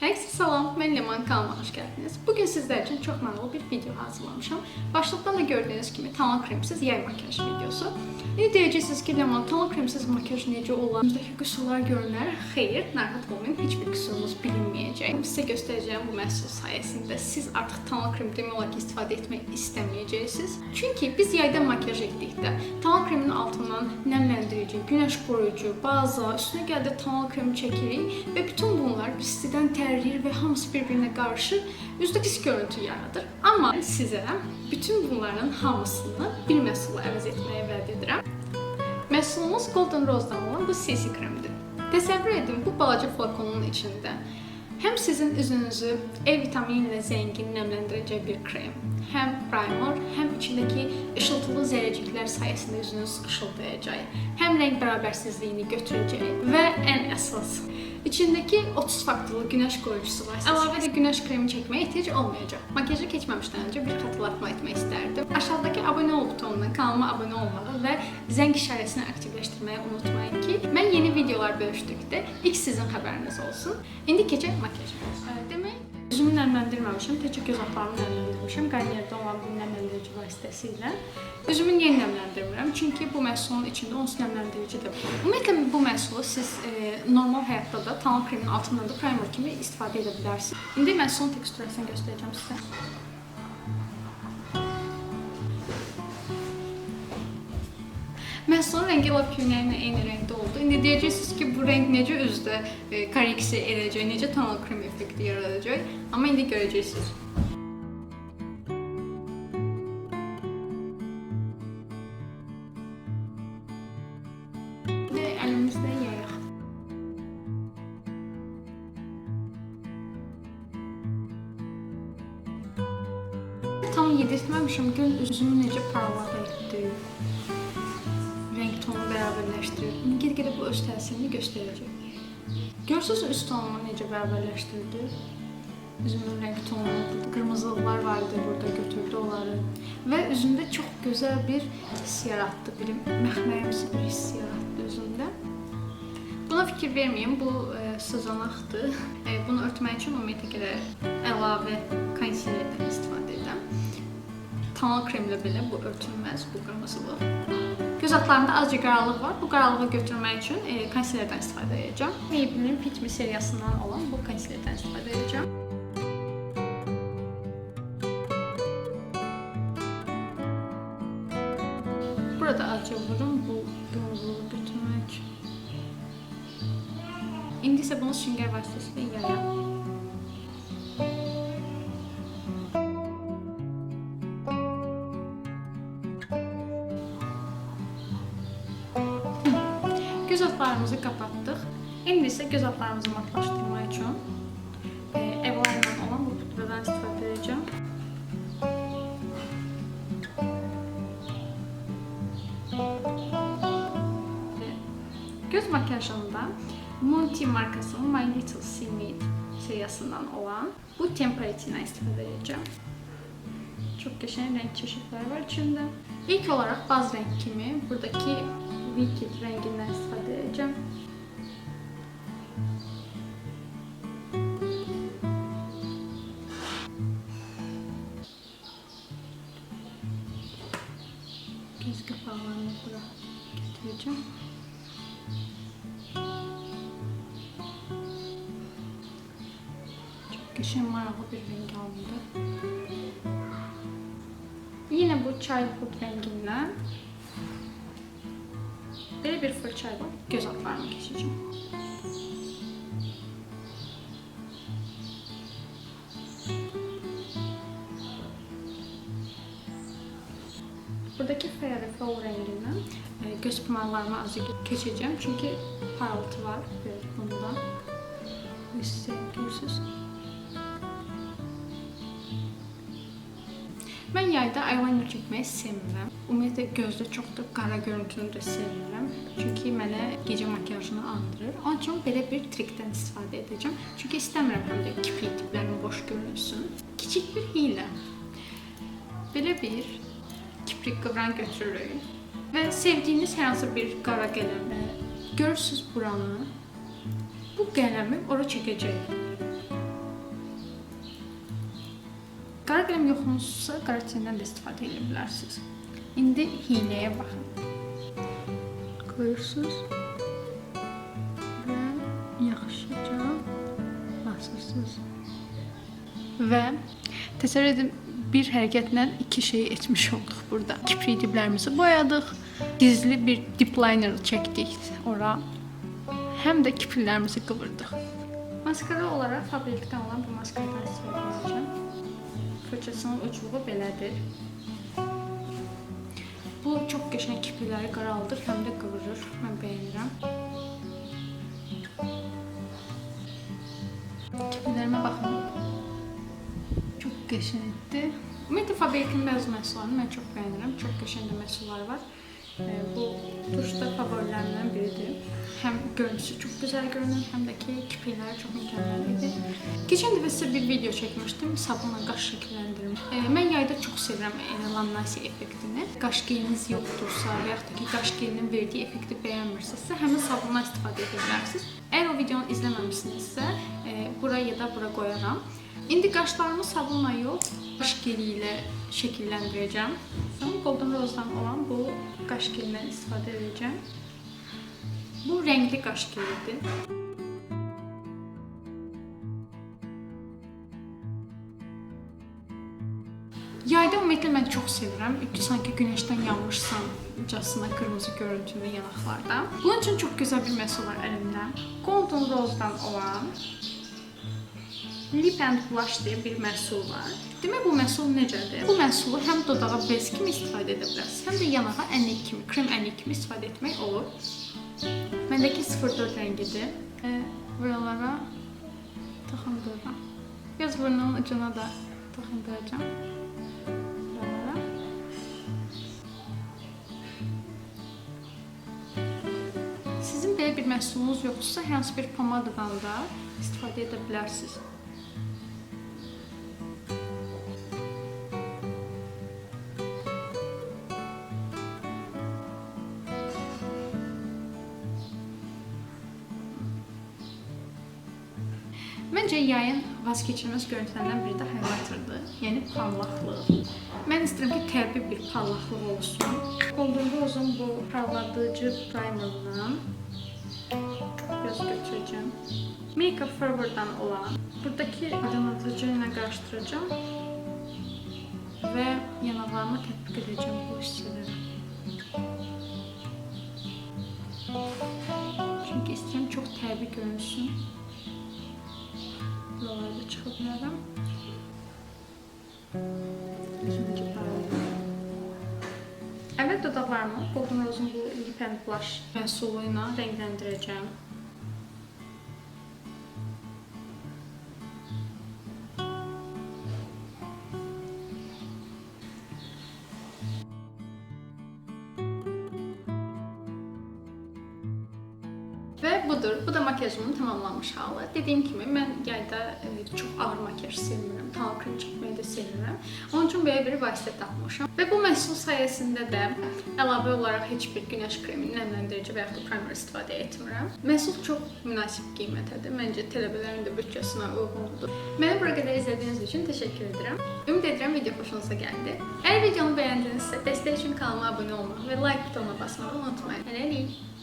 Herkese salam, ben Leman kanalıma hoş geldiniz. Bugün sizler için çok mənalı bir video hazırlamışam. Başlıqdan da gördüğünüz kimi tanal kremsiz yay makyaj videosu. İndi deyəcəksiniz ki, Leman, tanal kremsiz makyaj necə olar? Bizdəki qüsurlar görünər. Xeyr, narahat olmayın, heç bir qüsurunuz bilinməyəcək. Sizə göstərəcəyim bu məhsul sayəsində siz artıq tanal kremi demək olar ki, istifadə etmək istəməyəcəksiniz. Çünki biz yayda makyaj etdikdə tanal kremin altından nəmləndirici, günəş qoruyucu, baza, üstünə gəldi tanal kremi çəkirik və bütün bunlar pislidən tərir və hamısı bir-birinə qarışır, üzdə pis görüntü yaradır. Amma sizə bütün bunların hamısını bir məhsulla əvəz etməyə vəd edirəm. Məhsulumuz Golden Rose-dan olan bu CC kremdir. Təsəvvür edin, bu balaca flakonun içində həm sizin üzünüzü E vitamini ilə zəngin nəmləndirəcək bir krem, həm primer, həm içindəki ışıltılı zərrəciklər sayəsində üzünüz işıldayacaq, həm rəng bərabərsizliyini götürəcək və ən əsas İçindəki 30 faktorlu günəş qoruyucusu var. Əlavə də günəş kremi çəkməyə ehtiyac olmayacaq. Makiyajı keçməmişdən öncə bir xatırlatma etmək istərdim. Aşağıdakı abunə ol butonuna kanalıma abunə olmağı və zəng işarəsini aktivləşdirməyi unutmayın ki, mən yeni videolar bölüşdükdə ilk sizin xəbəriniz olsun. İndi keçək makiyajımıza. Demək, üzümü nəmləndirməmişəm, təkcə göz altlarımı nəmləndirmişəm. Garnierdə olan bu nəmləndirici vasitəsilə. Üzümü niyə nəmləndirmirəm? Çünki bu məhsulun içində onsuz nəmləndirici də var. Ümumiyyətlə bu məhsulu siz e, normal həyatda da tanal kremin altından da primer kimi istifadə edə bilərsiniz. İndi məhsulun teksturasını göstərəcəm sizə. Məhsulun rəngi lap köynəyimlə eyni rəngdə oldu. İndi deyəcəksiniz ki, bu rəng necə üzdə e, korreksiya edəcək, necə tanal krem effekti yaradacaq. Amma indi görəcəksiniz. Tam yedirtməmişəm, gör üzümü necə parlaq etdi. Renk tonu bərabərləşdirir. İndi get-gedə bu öz təsirini göstərəcək. Görsünüz üst tonumu necə bərabərləşdirdi? Üzümün renk tonu, qırmızılıqlar var idi burada götürdü onları. Və üzümdə çox gözəl bir hiss yaratdı, bir məxməyimsi bir hiss yaratdı üzümdə. Buna fikir verməyin, bu e, sızanaqdır. E, bunu örtmək üçün ümumiyyətlə əlavə konsilerdən istifadə edirəm. Tanal kremlə belə bu örtülməz, bu qırmızılıq. Göz altlarında azca qaralıq var. Bu qaralığı götürmək üçün e, konsilerdən istifadə edəcəm. Maybelline Fit Me seriyasından olan bu konsilerdən istifadə edəcəm. Burada azca vururum bu qırmızılığı götürmək. İndi isə bunu süngər vasitəsilə yayıram. Göz altlarımızı kapatdıq. İndi isə göz altlarımızı matlaşdırmaq üçün e, Eveline olan bu pudradan istifadə edəcəm. Göz makyajında Monty markasının My Little Seaweed seriyasından olan bu temperatinden istifadə edəcəm. Çok qəşəng renk çeşitləri var içində. İlk olarak baz renk kimi buradaki Wicked rengindən istifadə getireceğim. Çok qəşəng maraqlı bir renk alındı. Yine bu childhood renginden böyle bir fırçayla göz altlarına geçeceğim. Buradaki Fair Flow renginden e, göz pınarlarıma azıcık geçeceğim çünkü parıltı var bunda. Size görürsünüz. Mən yayda eyeliner çəkməyi sevmirəm. Ümumiyyətlə gözdə çox da qara görüntünü də sevmirəm. Çünki mənə gecə makyajını andırır. Onun üçün belə bir trikdən istifadə edəcəm. Çünki istəmirəm həm də kiprik tiplərim boş görünsün. Kiçik bir hiylə. Belə bir dikkatten götürürük. Və sevdiyiniz hər hansı bir qara qələmə görürsüz buranı. Bu qələmi ora çəkəcəyik. Qara qələm yoxunuzsa qaraçından da istifadə edə bilərsiniz. İndi hiyləyə baxın. Görürsüz? Və yaxşıca basırsınız. Və təsəvvür bir hərəkətlə iki şey etmiş olduq burada. Kiprik diblərimizi boyadıq. Dizli bir dip liner çəkdik ora. Həm də kipriklərimizi qıvırdıq. Maskara olaraq fabrikdən olan bu maskaradan istifadə edəcəm. Fırçasının ucluğu belədir. Bu çox qəşəng kiprikləri qaraldır, həm də qıvırır. Mən bəyənirəm. Kipriklərimə baxın. Qəşəngdir. Ümumiyyətlə Faberkin bəzi məhsullarını mən çox bəyənirəm. Çox qəşəng məhsullar var. E, Bu tuş da favorilərimdən biridir. Həm görüntüsü çox gözəl görünür, həm də ki, kiprikləri çox mükəmməl idi. Keçən dəfə bir video çəkmişdim, sabunla qaş şəkilləndirim. E, mən yayda çox sevirəm e, laminasiya effektini. Qaş geyiniz yoxdursa və da ki, qaş geyinin verdiyi effekti bəyənmirsinizsə, həmin sabundan istifadə edə bilərsiniz. Əgər o videonu izləməmisinizsə, e, bura ya da bura qoyaram. İndi qaşlarımı sabunla yox, qaş geli ilə şəkilləndirəcəm. Sonra Golden Rose-dan olan bu qaş gelindən istifadə edəcəm. Bu rəngli qaş gelidir. Yayda ümumiyyətlə mən çox sevirəm. Sanki günəşdən yanmışsamcasına qırmızı görüntülü yanaqlarda. Bunun üçün çox gözəl bir məhsul var əlimdə. Golden Rose-dan olan Lip and Blush deyə bir məhsul var. Demək bu məhsul necədir? Bu məhsulu həm dodağa bez kimi istifadə edə bilərsiniz, həm də yanağa ənlik kimi, krem ənlik kimi istifadə etmək olur. Məndəki 04 rəngidir. E, buralara toxundururam. Göz burnunun ucuna da toxunduracağam. Buralara. Sizin belə bir məhsulunuz yoxdursa, hansı bir pomadadan da istifadə edə bilərsiniz. Məncə yayın vazkeçilməz görüntülərindən biri də highlighterdır. Yəni parlaqlıq. Mən istəyirəm ki, təbii bir parlaqlıq olsun. Golden Rose-un bu parladıcı primerından göz götürəcəm. Makeup Forever-dan olan buradakı aydınlatıcı ilə qarışdıracağam və yanaqlarıma tətbiq edəcəm bu hissələri. Çünki istəyirəm çox təbii görünsün. Buralarda çıxa bilərəm. İkinci paralel. Əvvəl dodaqlarımı Golden Rose-un bu Lip and Blush məhsulu ilə budur. Bu da makyajımın tamamlanmış halı. Dediyim kimi mən yayda e, çox ağır makyaj sevmirəm. Tanal krem çəkməyi də sevmirəm. Onun üçün belə bir vasitə tapmışam. Və bu məhsul sayəsində də əlavə olaraq heç bir günəş kremi, nəmləndirici və yaxud da primer istifadə etmirəm. Məhsul çox münasib qiymətədir. Məncə tələbələrin də büdcəsinə uyğundur. Məni bura qədər izlədiyiniz üçün təşəkkür edirəm. Ümid edirəm video xoşunuza gəldi. Əgər videonu bəyəndinizsə, dəstək üçün kanalıma abunə olmağı və like butonuna basmağı unutmayın. Hələlik.